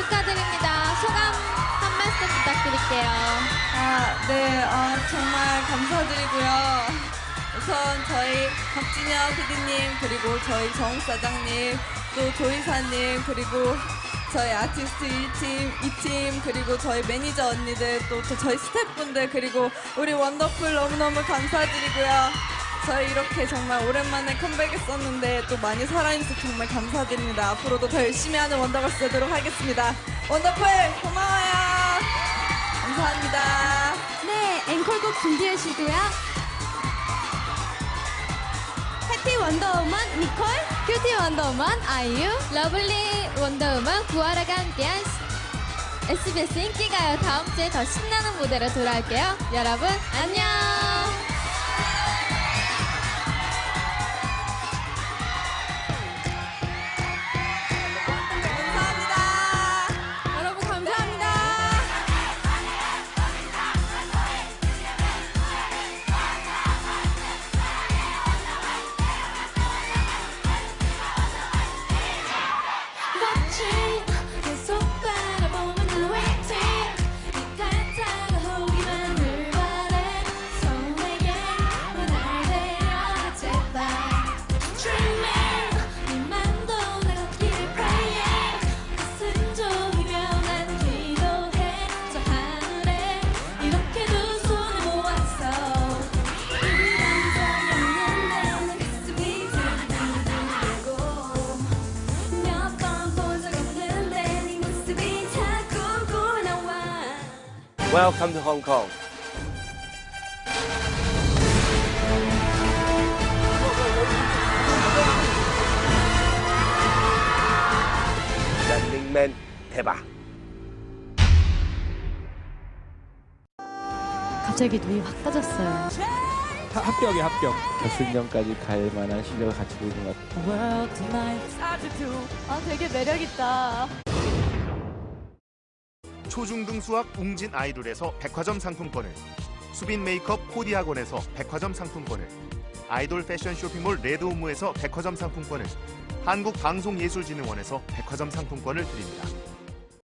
축하드립니다. 소감 한 말씀 부탁드릴게요. 아, 네, 아, 정말 감사드리고요. 우선 저희 박진영 PD님, 그리고 저희 정욱 사장님, 또 조이사님, 그리고 저희 아티스트 1팀, 2팀, 그리고 저희 매니저 언니들, 또, 또 저희 스태프분들, 그리고 우리 원더풀 너무너무 감사드리고요. 저희 이렇게 정말 오랜만에 컴백했었는데 또 많이 사랑해주셔서 정말 감사드립니다. 앞으로도 더 열심히 하는 원더걸스 되도록 하겠습니다. 원더풀 고마워요. 감사합니다. 네, 앵콜곡 준비하시고요. 해피 원더우먼 니콜. 큐티 원더우먼 아이유, 러블리 원더우먼 구하라가 함께한 SBS 인기가요 다음 주에 더 신나는 무대로 돌아올게요. 여러분 안녕. change. Welcome to Hong Kong. 런닝맨 대박. 갑자기 눈이 확 떠졌어요 하- 합격이 합격. 결승전까지 갈 만한 실력을 갖추고 있는 것 같아요. 아 되게 매력 있다 초중등 수학 웅진 아이돌에서 백화점 상품권을 수빈 메이크업 코디학원에서 백화점 상품권을 아이돌 패션 쇼핑몰 레드오무에서 백화점 상품권을 한국방송예술진흥원에서 백화점 상품권을 드립니다.